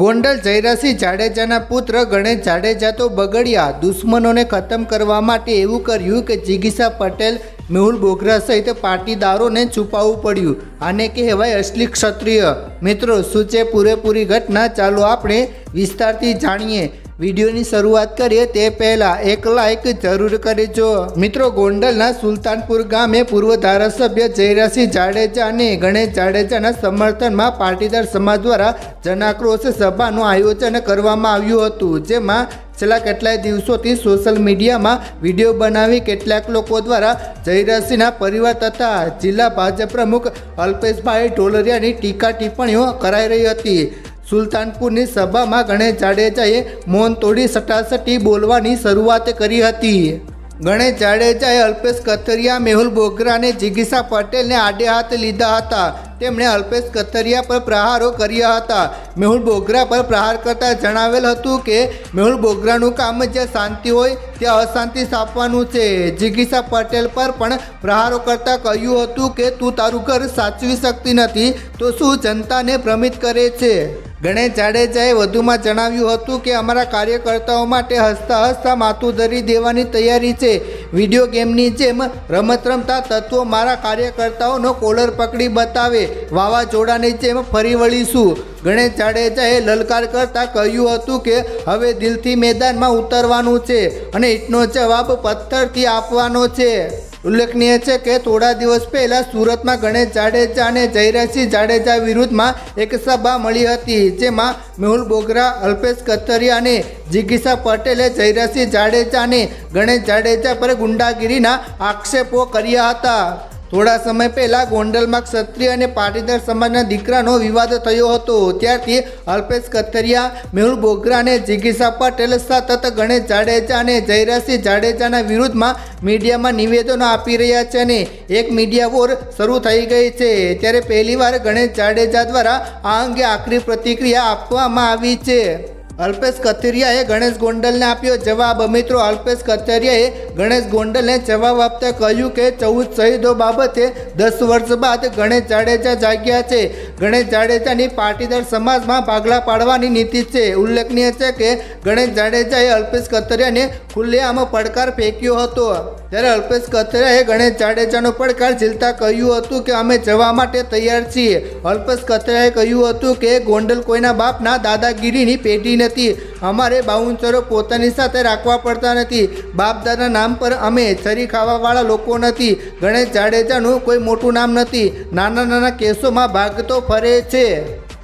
ગોંડલ જયરાસિંહ જાડેજાના પુત્ર ગણેશ જાડેજા તો બગડ્યા. દુશ્મનોને ખતમ કરવા માટે એવું કર્યું કે જિગીસા પટેલ મેહુલ બોગરા સહિત પાટીદારોને છુપાવવું પડ્યું. આને કહેવાય અસલી ક્ષત્રિય. મિત્રો છે પૂરેપૂરી ઘટના? ચાલો આપણે વિસ્તારથી જાણીએ. વિડીયોની શરૂઆત કરીએ તે પહેલાં એક લાઇક જરૂર કરજો. મિત્રો, ગોંડલના સુલતાનપુર ગામે પૂર્વ ધારાસભ્ય જયરાસિંહ જાડેજા અને ગણેશ જાડેજાના સમર્થનમાં પાટીદાર સમાજ દ્વારા જનાક્રોશ સભાનું આયોજન કરવામાં આવ્યું હતું, જેમાં છેલ્લા કેટલાય દિવસોથી સોશિયલ મીડિયામાં વીડિયો બનાવી કેટલાક લોકો દ્વારા જયરાજસિંહના પરિવાર તથા જિલ્લા ભાજપ પ્રમુખ અલ્પેશભાઈ ઢોલરિયાની ટીકા ટિપ્પણીઓ કરાઈ રહી હતી. સુલતાનપુરની સભામાં ગણેશ જાડેજાએ મૌન તોડી સટાસટી બોલવાની શરૂઆત કરી હતી. ગણેશ જાડેજાએ અલ્પેશ કથરિયા, મેહુલ બોગરા અને જિગીસા પટેલને આડે હાથ લીધા હતા. તેમણે અલ્પેશ કથરિયા પર પ્રહારો કર્યા હતા. મેહુલ બોગરા પર પ્રહાર કરતા જણાવેલ હતું કે, મેહુલ બોગરાનું કામ જ્યાં શાંતિ હોય ત્યાં અશાંતિ સ્થાપવાનું છે. જિગીસા પટેલ પર પણ પ્રહારો કરતા કહ્યું હતું કે, તું તારું ઘર સાચવી શકતી નથી, તો શું જનતાને ભ્રમિત કરે છે? ગણેશ જાડેજાએ વધુમાં જણાવ્યું હતું કે અમારા કાર્યકર્તાઓ માટે હસતા હસતા માથું ધરી દેવાની તૈયારી છે. વીડિયો ગેમની જેમ રમત રમતા તત્વો મારા કાર્યકર્તાઓનો કોલર પકડી બતાવે. વાવાઝોડાની જેમ ફરી વળીશું. ગણેશ જાડેજાએ લલકાર કરતાં કહ્યું હતું કે હવે દિલથી મેદાનમાં ઉતરવાનું છે અને ઈટનો જવાબ પથ્થરથી આપવાનો છે. ઉલ્લેખનીય છે કે થોડા દિવસ પહેલા સુરતમાં ગણેશ જાડેજા અને જયરાજસિંહ જાડેજા વિરુદ્ધમાં એક સભા મળી હતી, જેમાં મેહુલ બોગરા, અલ્પેશ કતરિયા અને જિગીસા પટેલે જયરાજસિંહ જાડેજા અને ગણેશ જાડેજા પર ગુંડાગીરીના આક્ષેપો કર્યા હતા. થોડા સમય પહેલાં ગોંડલમાં ક્ષત્રિય અને પાટીદાર સમાજના દીકરાનો વિવાદ થયો હતો. ત્યારથી અલ્પેશ કથરિયા, મેહુલ બોગરા અને જિગીસા પટેલ સતત ગણેશ જાડેજા અને જયરાજસિંહ જાડેજાના વિરુદ્ધમાં મીડિયામાં નિવેદનો આપી રહ્યા છે અને એક મીડિયા વોર શરૂ થઈ ગઈ છે. ત્યારે પહેલીવાર ગણેશ જાડેજા દ્વારા આ અંગે આકરી પ્રતિક્રિયા આપવામાં આવી છે. અલ્પેશ કથિરિયાએ ગણેશ ગોંડલને આપ્યો જવાબ. મિત્રો, અલ્પેશ કથિરિયાએ ગણેશ ગોંડલને જવાબ આપતા કહ્યું કે ચૌદ શહીદો બાબતે દસ વર્ષ બાદ ગણેશ જાડેજા જાગ્યા છે. ગણેશ જાડેજાની પાટીદાર સમાજમાં ભાગલા પાડવાની નીતિ છે. ઉલ્લેખનીય છે કે ગણેશ જાડેજાએ અલ્પેશ કથિરિયાને ખુલ્લેઆમ પડકાર ફેંક્યો હતો. ત્યારે અલ્પેશ કથિરિયાએ ગણેશ જાડેજાનો પડકાર ઝીલતા કહ્યું હતું કે અમે જવા માટે તૈયાર છીએ. અલ્પેશ કથિરિયાએ કહ્યું હતું કે ગોંડલ કોઈના બાપના દાદાગીરીની પેઢી નથી અમારે બાઉન્સરો પોતાની સાથે રાખવા પડતા નથી. બાપદાદા નામ પર અમે છરી ખાવાવાળા લોકો નથી. ગણેશ જાડેજાનું કોઈ મોટું નામ નથી. નાના નાના કેસોમાં ભાગતો ફરે છે.